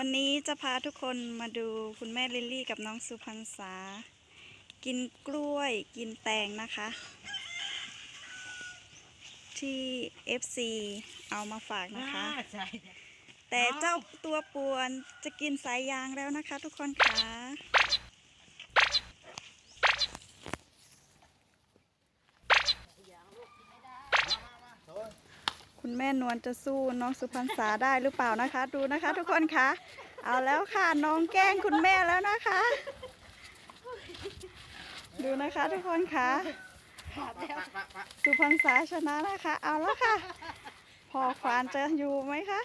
วันนี้จะพาทุกคนมาดูคุณแม่ลิลลี่กับน้องสุพรรษา กินกล้วยกินแตงนะคะ ที่ FC เอามาฝากนะคะใช่แต่เจ้าตัวป่วนจะกินสายยางแล้วนะคะทุกคนค่ะ คุณแม่นวลจะสู้น้องสุพรรษาได้หรือเปล่านะคะ ดูนะคะ ทุกคนคะเอาแล้วค่ะน้องแกล้งคุณแม่แล้วนะคะ ดูนะคะ ทุกคนค่ะสุพรรษาชนะนะคะ เอาแล้วค่ะพอควานจะอยู่ไหมคะ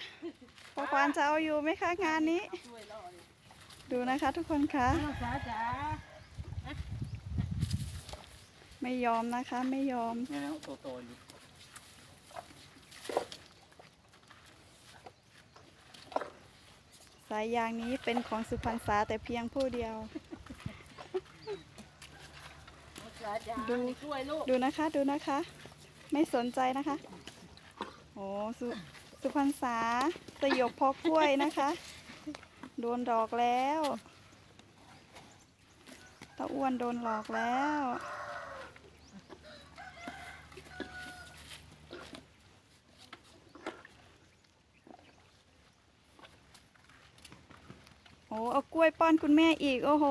พอควานจะเอาอยู่ไหมคะ งานนี้ ดูนะคะ ทุกคนคะไม่ยอมนะคะ ไม่ยอม เนี่ยนะโตโตอยู่ายยางนี้เป็นของสุพรรษาแต่เพียงผู้เดียวภาษาจ๋าดูช่วยลูกดูนะคะดูนะคะ ไม่สนใจนะคะโอ้สุสุพรรษาสยบพอกล้วยนะคะ โดนหลอกแล้วตาอ้วนโดนหลอกแล้ว เอากล้วยป้อนคุณแม่อีก โอ้โห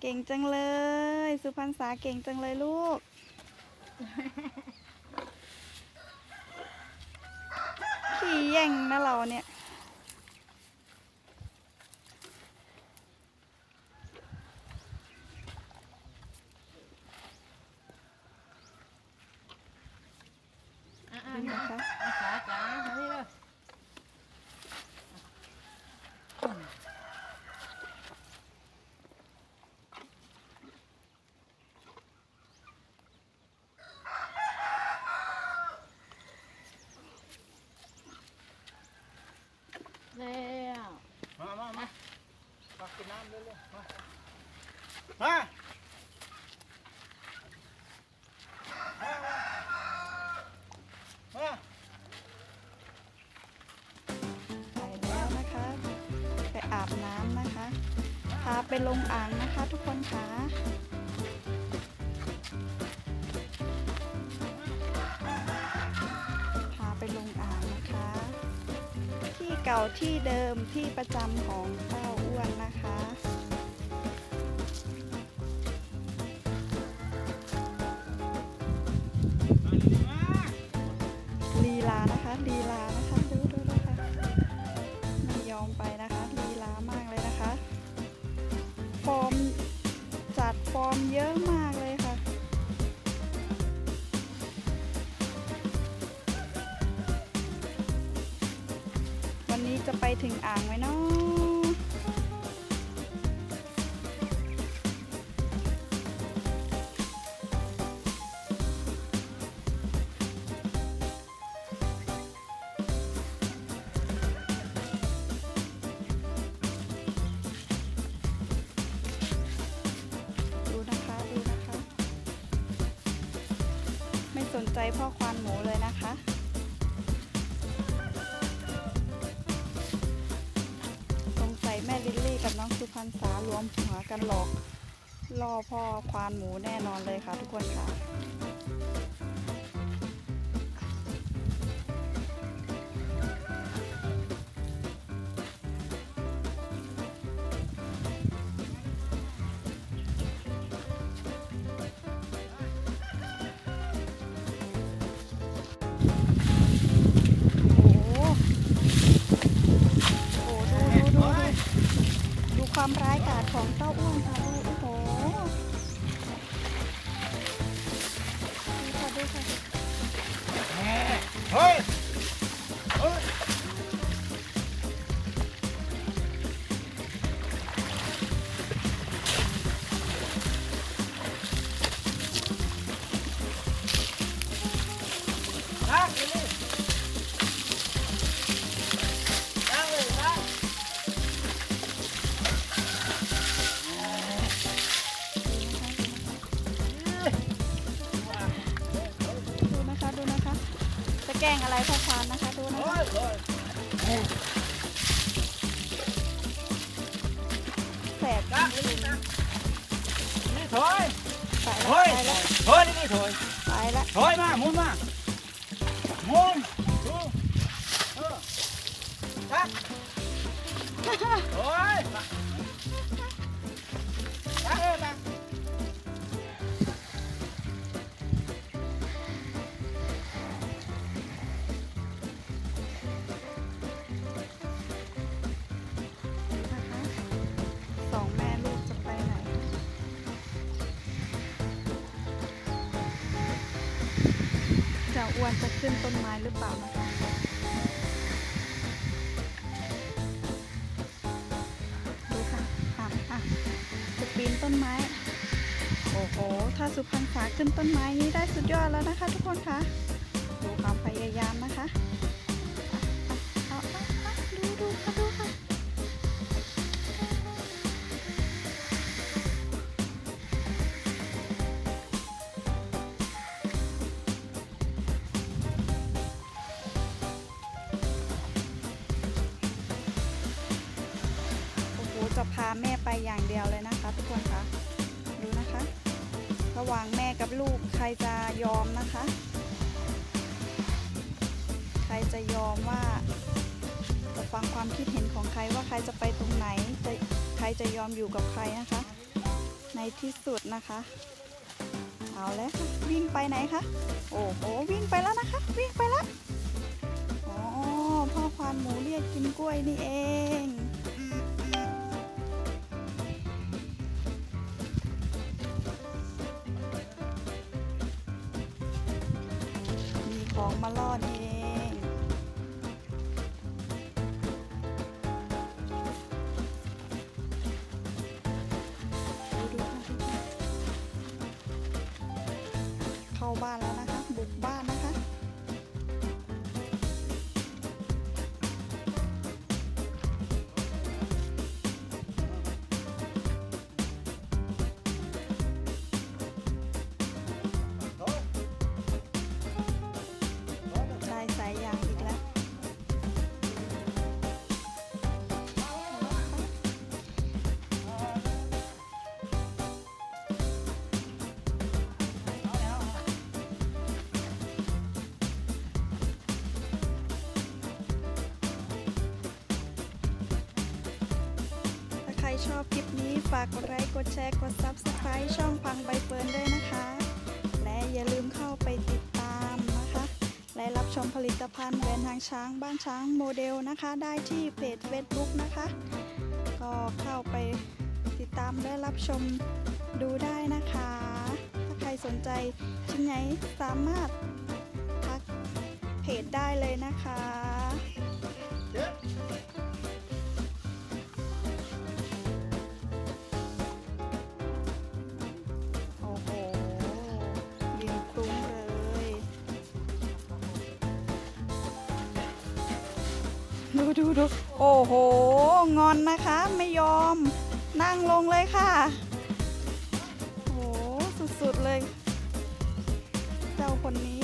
เก่งจังเลย สุพรรษาเก่งจังเลยลูก ขี่แย่งนะเราเนี่ย อะ นี่นะคะ ภาษาจ๋ามานี่เลย แล้ว มามามามากินน้ำเร็วๆมามามา ไปแล้วนะคะ ไปอาบน้ำนะคะ พาไปลงอ่างนะคะทุกคนค่ะพาไปลงอ่างนะคะ ที่เก่าที่เดิมที่ประจำของเต้าอ้วนนะคะลีลานะคะลีลา วันนี้จะไปถึงอ่างไหมเนาะดูนะคะดูนะคะไม่สนใจพ่อควานหมูเลยนะคะ สุพรรษารวมหัวกันหลอกล่อพ่อควานหมูแน่นอนเลยค่ะทุกคนค่ะ ร้ายก แกล้งอะไรพ่อควานนะคะดูนะคะแสบจ้านี่นะนี่ถอยไปแล้วถอยไปแล้วถอยนี่ถอยไปแล้วถอยมาหมุนมาหมุนดูเออจ้าโอ้ย เจ้าอ้วนจะขึ้นต้นไม้หรือเปล่านะคะดูค่ะอะอะจะปีนต้นไม้ โอ้โห ถ้าสุพรรณษาขึ้นต้นไม้นี้ได้สุดยอดแล้วนะคะ ทุกคนคะดูความพยายามนะคะอะอะเอาเอาเอาดูดูค่ะดูค่ะ จะพาแม่ไปอย่างเดียวเลยนะคะ ทุกคนคะดูนะคะ ระหว่างแม่กับลูกใครจะยอมนะคะ ใครจะยอมว่าจะฟังความคิดเห็นของใครว่าใครจะไปตรงไหนจะใครจะยอมอยู่กับใครนะคะ ในที่สุดนะคะ เอาแล้ววิ่งไปไหนคะโอ้โหวิ่งไปแล้วนะคะ วิ่งไปแล้วอ๋อพ่อควานหมูเรียกกินกล้วยนี่เอง ของมาล่อนี่เอง ชอบคลิปนี้ฝากกดไลค์ กดแชร์ กด Subscribe ช่องพังใบเฟิร์นด้วยนะคะ และอย่าลืมเข้าไปติดตามนะคะ และรับชมผลิตภัณฑ์แบรนด์ทางช้างบ้านช้างโมเดลนะคะ ได้ที่เพจ Facebook นะคะ ก็เข้าไปติดตามและรับชมดูได้นะคะ ถ้าใครสนใจชิ้นไหนสามารถทักเพจได้เลยนะคะ ดูดูโอ้โห งอนนะคะ ไม่ยอม นั่งลงเลยค่ะ โอ้โห สุดๆเลย เจ้าคนนี้